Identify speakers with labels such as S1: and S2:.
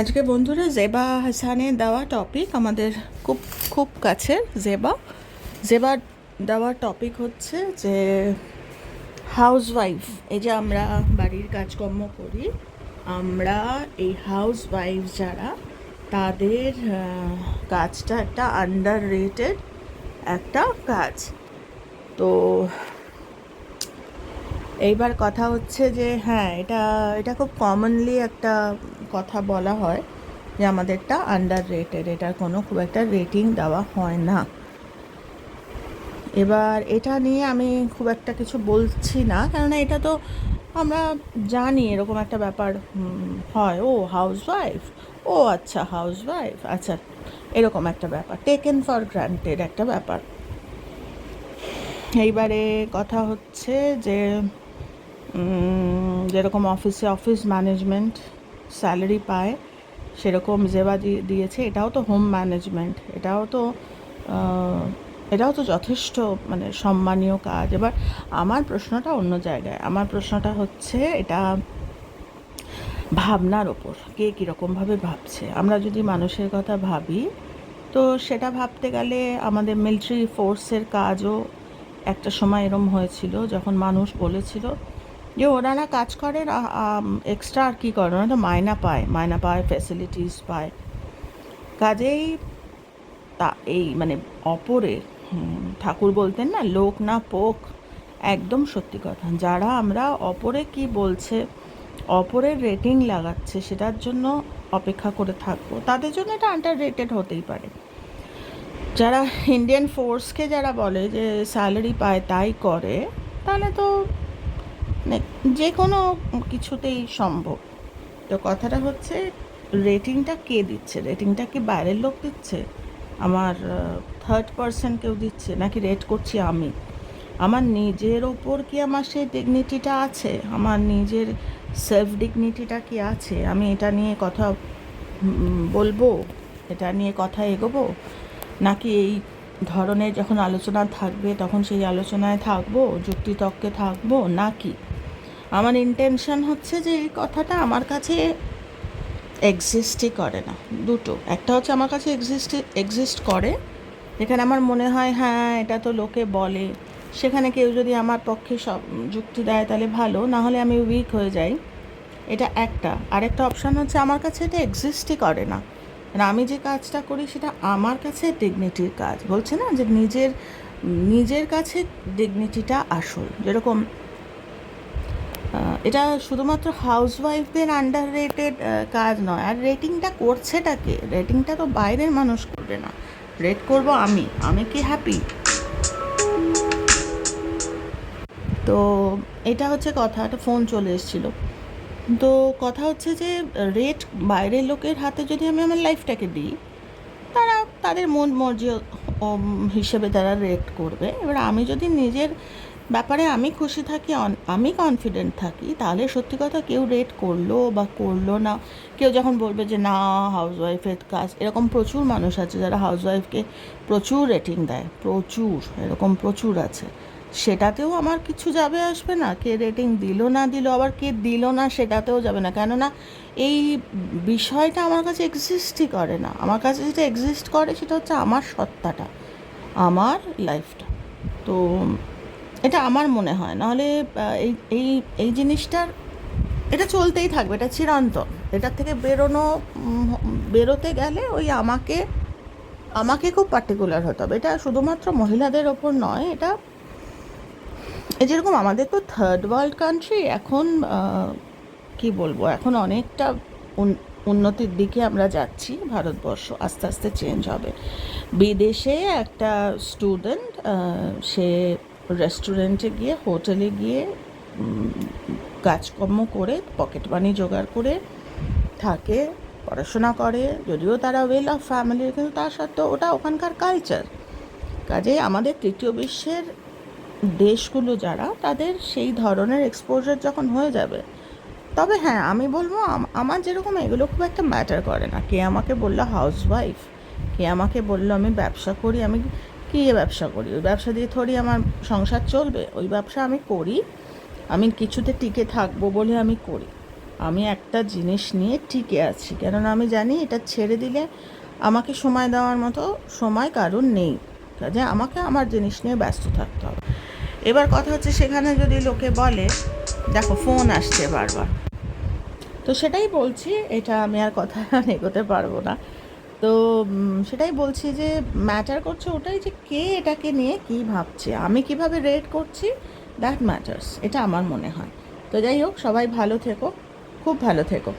S1: আজকে বন্ধুরা জেবা হাসানের দেওয়া টপিক আমাদের খুব খুব কাছের জেবা। জেবা দেওয়া টপিক হচ্ছে যে হাউস ওয়াইফ এই যে আমরা বাড়ির কাজকর্ম করি, আমরা এই হাউস ওয়াইফ যারা, তাদের কাজটা একটা আন্ডার রেটেড একটা কাজ। তো এইবার কথা হচ্ছে যে হ্যাঁ এটা এটা খুব কমনলি একটা কথা বলা হয় যে আমাদেরটা আন্ডার রেটেড এটার কোনো খুব একটা রেটিং দেওয়া হয় না। এবার এটা নিয়ে আমি খুব একটা কিছু বলছি না, কেননা এটা তো আমরা জানি এরকম একটা ব্যাপার হয়, ও হাউস ওয়াইফ ও আচ্ছা হাউস ওয়াইফ আচ্ছা এরকম একটা ব্যাপার টেকেন ফর গ্রান্টেড একটা ব্যাপার। এইবারে কথা হচ্ছে যে যেরকম অফিসে অফিস ম্যানেজমেন্ট স্যালারি পায়, সেরকম জেবা দিয়েছে। এটাও তো হোম ম্যানেজমেন্ট, এটাও তো এটাও তো যথেষ্ট মানে সম্মানীয় কাজ। এবার আমার প্রশ্নটা অন্য জায়গায়। আমার প্রশ্নটা হচ্ছে এটা ভাবনার ওপর, কে কীরকমভাবে ভাবছে? আমরা যদি মানুষের কথা ভাবি, তো সেটা ভাবতে গেলে আমাদের মিলিটারি ফোর্সের কাজও একটা সময় এরম হয়েছিল, যখন মানুষ বলেছিল ওনারা কাজ করেন এক্সট্রা আর কী করে ওরা তো মায়না পায় মায়না পায় ফ্যাসিলিটিস পায়। কাজেই তা, এই মানে অপরে ঠাকুর বলতেন না, লোক না পোক, একদম সত্যি কথা। যারা আমরা অপরে কি বলছে, অপরের রেটিং লাগাচ্ছে, সেটার জন্য অপেক্ষা করে থাকব। তাদের জন্য এটা আন্ডার রেটেড হতেই পারে। যারা ইন্ডিয়ান ফোর্সকে যারা বলে যে স্যালারি পায়, তাই করে, তাহলে তো মানে যে কোনো কিছুতেই সম্ভব। তো কথাটা হচ্ছে রেটিংটা কে দিচ্ছে? রেটিংটা কি বাইরের লোক দিচ্ছে? আমার থার্ড পার্সন কেউ দিচ্ছে? নাকি রেট করছি আমি? আমার নিজের ওপর কি আমার সেই ডিগনিটিটা আছে? আমার নিজের সেলফ ডিগনিটিটা কি আছে? আমি এটা নিয়ে কথা বলব? এটা নিয়ে কথা এগোবো? নাকি এই ধরনের যখন আলোচনা থাকবে, তখন সেই আলোচনায় থাকব? যুক্তিতর্কে থাকব? নাকি? আমার ইন্টেনশন হচ্ছে যে এই কথাটা আমার কাছে এক্সিস্টই করে না, দুটো। একটা হচ্ছে আমার কাছে এক্সিস্ট এক্সিস্ট করে, যেখানে আমার মনে হয় হ্যাঁ এটা তো লোকে বলে। সেখানে কেউ যদি আমার পক্ষে সব যুক্তি দেয়, তাহলে ভালো। না হলে আমি উইক হয়ে যাই। এটা একটা। আরেকটা অপশান হচ্ছে আমার কাছে এটা এক্সিস্টই করে না। আর আমি যে কাজটা করি, সেটা আমার কাছে ডিগনিটির কাজ। বলছে না যে নিজের নিজের কাছে ডিগনিটিটা আসল। যেরকম এটা শুধুমাত্র হাউস ওয়াইফদের আন্ডার রেটেড কাজ নয়। আর রেটিংটা করছেটাকে রেটিংটা তো বাইরের মানুষ করবে না। রেট করব আমি। আমি কি হ্যাপি তো এটা হচ্ছে কথা, একটা ফোন চলে এসেছিল। তো কথা হচ্ছে যে রেট বাইরের লোকের হাতে যদি আমি আমার লাইফটাকে দিই, তারা তাদের মন মর্জি হিসেবে তারা রেট করবে। এবার আমি যদি নিজের ব্যাপারে আমি খুশি থাকি আমি কনফিডেন্ট থাকি, তাহলে সত্যি কথা কেউ রেট করল বা করল না। কেউ যখন বলবে যে, না হাউস ওয়াইফের কাজ, এরকম প্রচুর মানুষ আছে যারা হাউস ওয়াইফকে প্রচুর রেটিং দেয়, প্রচুর, এরকম প্রচুর আছে। সেটাতেও আমার কিছু যাবে আসবে না, কে রেটিং দিল না দিল, আবার কে দিল না সেটাতেও যাবে না। কেননা এই বিষয়টা আমার কাছে এক্সিস্টই করে না। আমার কাছে যেটা এক্সিস্ট করে সেটা হচ্ছে আমার সত্তাটা, আমার লাইফটা তো এটা আমার মনে হয়। নাহলে এই এই এই জিনিসটার, এটা চলতেই থাকবে, এটা চিরন্তন। এটার থেকে বেরোনো বেরোতে গেলে ওই আমাকে আমাকে খুব পার্টিকুলার হতে হবে। এটা শুধুমাত্র মহিলাদের ওপর নয়, এটা যেরকম আমাদের তো থার্ড ওয়ার্ল্ড কান্ট্রি এখন কি বলব, এখন অনেকটা উন- উন্নতির দিকে আমরা যাচ্ছি, ভারতবর্ষ আস্তে আস্তে চেঞ্জ হবে। বিদেশে একটা স্টুডেন্ট সে রেস্টুরেন্টে গিয়ে হোটেলে গিয়ে কাজকর্ম করে পকেট মানি জোগাড় করে থাকে, পড়াশোনা করে, যদিও তারা ওয়েল অফ ফ্যামিলির কিন্তু তার সত্ত্বেও ওটা ওখানকার কালচার কাজে আমাদের তৃতীয় বিশ্বের দেশগুলো যারা, তাদের সেই ধরনের এক্সপোজার যখন হয়ে যাবে, তবে হ্যাঁ আমি বলব আমার যেরকম এগুলো খুব একটা ম্যাটার করে না। কে আমাকে বলল হাউস ওয়াইফ কে আমাকে বলল আমি ব্যবসা করি, আমি কী ব্যবসা করি? ওই ব্যবসা দিয়ে থোড়ি আমার সংসার চলবে, ওই ব্যবসা আমি করি। আমি কিছুতে টিকে থাকব বলে আমি করি। আমি একটা জিনিস নিয়ে টিকে আছি, কেননা আমি জানি এটা ছেড়ে দিলে আমাকে সময় দেওয়ার মতো সময় কারণ নেই। কাজে আমাকে আমার জিনিস নিয়ে ব্যস্ত থাকতে হবে। এবার কথা হচ্ছে সেখানে যদি লোকে বলে, দেখো ফোন আসছে বারবার। তো সেটাই বলছি, এটা আমি আর কথা এগোতে পারব না। তো সেটাই বলছি যে ম্যাটার করছে ওটাই যে কে এটাকে নিয়ে কী ভাবছে, আমি কীভাবে রেড করছি দ্যাট ম্যাটার্স এটা আমার মনে হয়। তো যাই হোক, সবাই ভালো থেকো, খুব ভালো থেকো।